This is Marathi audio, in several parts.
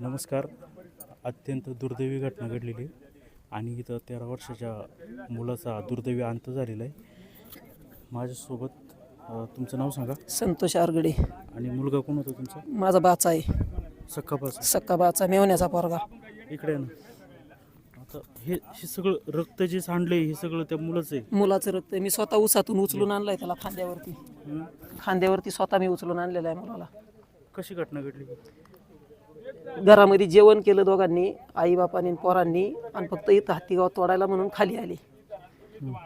नमस्कार. अत्यंत दुर्दैवी घटना घडलेली. आणि इथं तेरा वर्षाच्या मुलाचा दुर्दैवी अंत झालेला आहे. माझ्यासोबत अ, तुमचं नाव सांगा. संतोष आरगडे. आणि मुलगा कोण होता तुमचा? माझा बाचा आहे. सक्कापास सक्का बाचा मेवण्याचा पोरगा. इकडे आहे ना. आता हे हे सगळं रक्त जे सांडले हे सगळं त्या मुलाचं आहे. मुलाचं रक्त मी स्वतः उसातून उचलून आणलाय त्याला खांद्यावरती. हं? खांद्यावरती स्वतः मी उचलून आणलेला आहे मुलाला. कशी घटना घडली? घरामध्ये जेवण केलं दोघांनी आई बापाने पोरांनी आणि फक्त इथं हत्तीगाव तोडायला म्हणून खाली आली.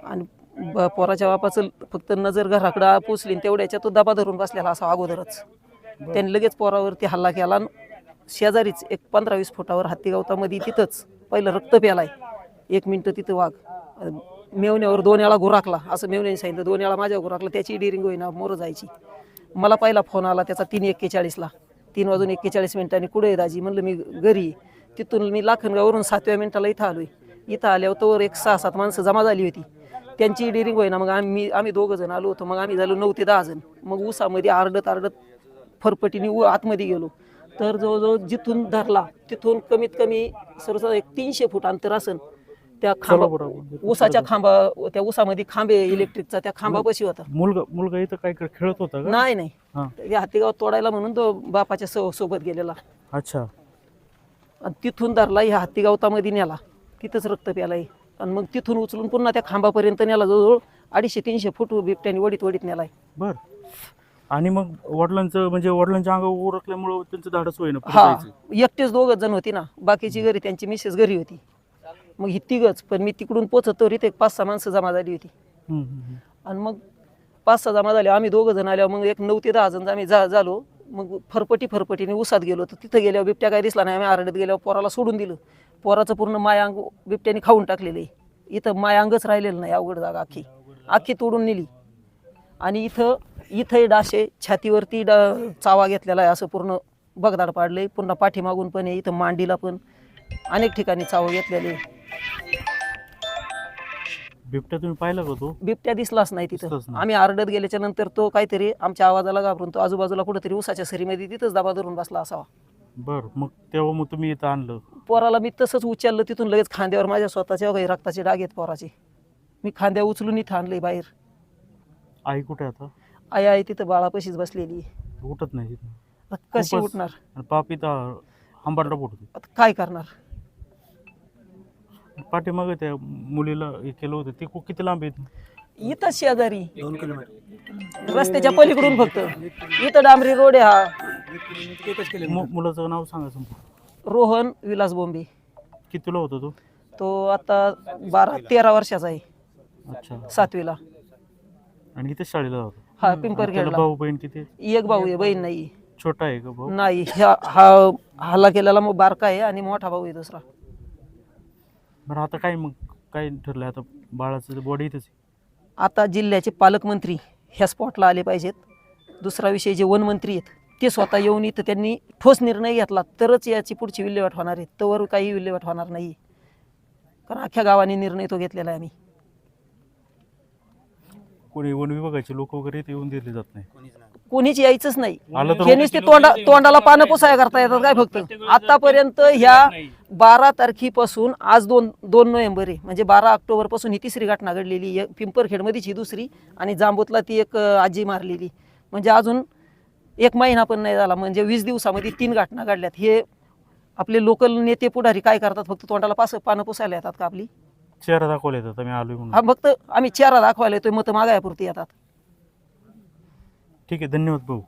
आणि ब- पोराच्या बापाचं फक्त नजर घराकडं पोचली तेवढ्याच्या तो दबा धरून बसलेला असा अगोदरच. त्यांनी लगेच पोरावरती हल्ला केला आणि शेजारीच एक पंधरा वीस फुटावर हत्तीगावतामध्ये तिथंच पहिलं रक्त प्यालाय. एक मिनटं तिथं वाघ. मेवण्यावर दोन वेळा गुराकला असं मेवण्याने सांगितलं दोन वेळा माझ्या गुराकला त्याची डिरिंग होईना मोर जायची. मला पहिला फोन आला त्याचा तीन एक्केचाळीसला. तीन वाजून एक्केचाळीस मिनिटांनी कुठे आहे दाजी? म्हणलं मी घरी. तिथून मी लाखनगाववरून सातव्या मिनिटाला इथं आलोय. इथं आल्यावर तोवर एक सहा सात माणसं जमा झाली होती. त्यांची डिरिंग होईना. मग आम्ही आम्ही दोघं जण आलो होतो. मग आम्ही झालो नऊ ते दहा जण. मग उसामध्ये आरडत आरडत फरफटीने उ- आतमध्ये गेलो. तर जवळजवळ जिथून धरला तिथून कमीत कमी सरस एक तीनशे फूट अंतर असन. त्या खांबा ऊसाच्या खांबा त्या ऊसामध्ये खांबे इलेक्ट्रिकचा त्या खांबापाशी होता. मुलगा मुलगा इथं काय खेळत होता का? नाही नाही. हां. त्या हातीगाव तोडायला म्हणून तो बापाच्या सो सोबत गेलेला. अच्छा. आणि तिथून धरला ह्या हत्तीगावतामध्ये नेला तिथंच रक्त प्यालाय आणि मग तिथून उचलून पुन्हा त्या खांबापर्यंत नेला जवळजवळ अडीचशे तीनशे फूट बिबट्याने वडीत वडीत नेलाय बर. आणि मग वडिलांचं म्हणजे वडिलांच्या अंगावर ओरखल्यामुळं त्यांचं धाडस होईना पुढे हा. जायचं. एकटेच दोघच जण होती ना. बाकीची घरी त्यांची मिसेस घरी होती. मग ही तिघच पण मी तिकडून पोचतो इथे एक पाच सहा माणसं जमा झाली होती. आणि मग पाच सहा जमा झाले आम्ही दोघं जण आल्यावर मग एक नऊ ते दहा जण आम्ही जा झालो. मग फरपटी फरपटीने उसात गेलो तर तिथं गेल्यावर बिबट्या काय दिसला नाही. आम्ही आरडत गेल्यावर पोराला सोडून दिलं. पोराचं पूर्ण मायांग बिबट्याने खाऊन टाकलेलं आहे. इथं मायांगच राहिलेलं नाही. अवघड जागा अख्खी. अख्खी तोडून नेली. आणि इथं इथंही डाशे छातीवरती डा चावा घेतलेला आहे. असं पूर्ण बगदाड पाडले पुन्हा पाठीमागून पण आहे. इथं मांडीला पण अनेक ठिकाणी चावा घेतलेले आहे. बिबट्या तुम्ही पाहिला का तो? बिबट्या दिसलाच नाही तिथं. दिसलाच नाही. आम्ही आरडत गेल्याच्यानंतर तो काहीतरी आमच्या आवाजाला घाबरून तो आजूबाजूला कुठेतरी उसाच्या सरीमध्ये तिथंच दाबा धरून बसला असावा. बर मग तेव्हा मग तुम्ही इथं आणलं. पोराला मी तसंच उचललं तिथून लगेच खांद्यावर माझ्या स्वतःच्या काही रक्ताचे डाग आहेत पोराचे. मी खांद्या उचलून इथं आणले बाहेर. आई कुठे आता? आई आई तिथं बाळापाशीच बसलेली आहे. उठत नाही तिथं. आता कशी खूपच- उठणार? आणि पाप इथं हंबारला आता काय करणार? पाठीमागं त्या मुलीला हे केलं होतं. ते खूप किती लांब आहेत इथं? शेजारी. रस्त्याच्या पलीकडून फक्त. इथं डांबरी रोड आहे हा. मु- मुलाचं नाव सांगा संपूर्ण. रोहन विलास बोंबे. कितीला होता तो? तो आता बारा तेरा वर्षाचा आहे. अच्छा. सातवीला. आणि इथे शाळेला होता? हा त्याला पिंपरखेडला भाऊ बहीण किती? एक भाऊ आहे बहीण नाही. छोटा आहे का भाऊ? नाही ह्या हा हल्ला केलेला मग बारका आहे आणि मोठा भाऊ आहे दुसरा. बरं आता काय मग? काय ठरलंय? आता बाळाचं बॉडी इथेच आहे. आता जिल्ह्याचे पालकमंत्री ह्या स्पॉटला आले पाहिजेत. दुसरा विषय जे वनमंत्री आहेत ते स्वतः येऊन इथं त्यांनी ठोस निर्णय घेतला. तरच याची पुढची विल्हेवाट होणार आहे. तवर काही विल्हेवाट होणार नाही कारण अख्ख्या गावाने निर्णय तो घेतलेला आहे आम्ही. कोणी वन विभागाचे लोक वगैरे इथे येऊन दिले जात नाही. कोणीच यायचंच नाही. आलं तर हे नुसते तोंडा तोंडाला पानं पुसाया करता येतात काय फक्त? आतापर्यंत ह्या बारा तारखेपासून आज दोन दोन नोव्हेंबर आहे. म्हणजे बारा ऑक्टोबरपासून ही तिसरी घटना घडलेली आहे. पिंपरखेडमध्येच ही दुसरी आणि जांबूतला ती एक अं, आजी मारलेली. म्हणजे अजून एक महिना पण नाही झाला. म्हणजे वीस दिवसामध्ये तीन घटना घडल्यात. हे आपले लोकल नेते पुढारी काय करतात? फक्त तोंडाला पास पानं पुसायला येतात का आपली? चेहरा दाखवला येतात. आम्ही आलोय म्हणून. हा फक्त आम्ही चेहरा दाखवायला येतोय. मतं मागायपुरती येतात. ठीक आहे धन्यवाद भाऊ.